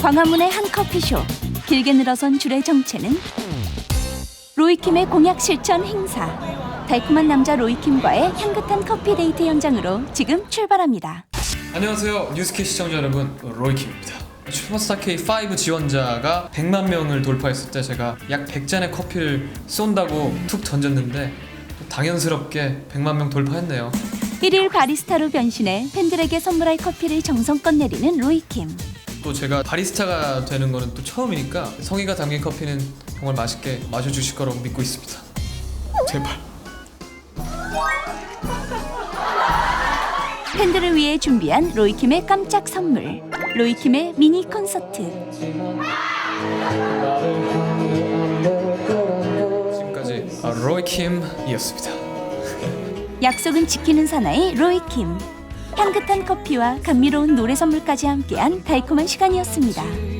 광화문의 한 커피숍 길게 늘어선 줄의 정체는 로이킴의 공약 실천 행사 달콤한 남자 로이킴과의 향긋한 커피 데이트 현장으로 지금 출발합니다. 안녕하세요 뉴스케 시청자 여러분 로이킴입니다 슈퍼스타 K5 지원자가 100만 명을 돌파했을 때 제가 약 100잔의 커피를 쏜다고 툭 던졌는데 또 당연스럽게 100만 명 돌파했네요 1일 바리스타로 변신해 팬들에게 선물할 커피를 정성껏 내리는 로이킴. 또 제가 바리스타가 되는 거는 또 처음이니까 성의가 담긴 커피는 정말 맛있게 마셔주실 거라고 믿고 있습니다 제발 팬들을 위해 준비한 로이킴의 깜짝 선물. 로이킴의 미니 콘서트. 지금까지 아, 로이킴이었습니다 약속은 지키는 사나이 로이킴. 향긋한 커피와 감미로운 노래 선물까지 함께한 달콤한 시간이었습니다.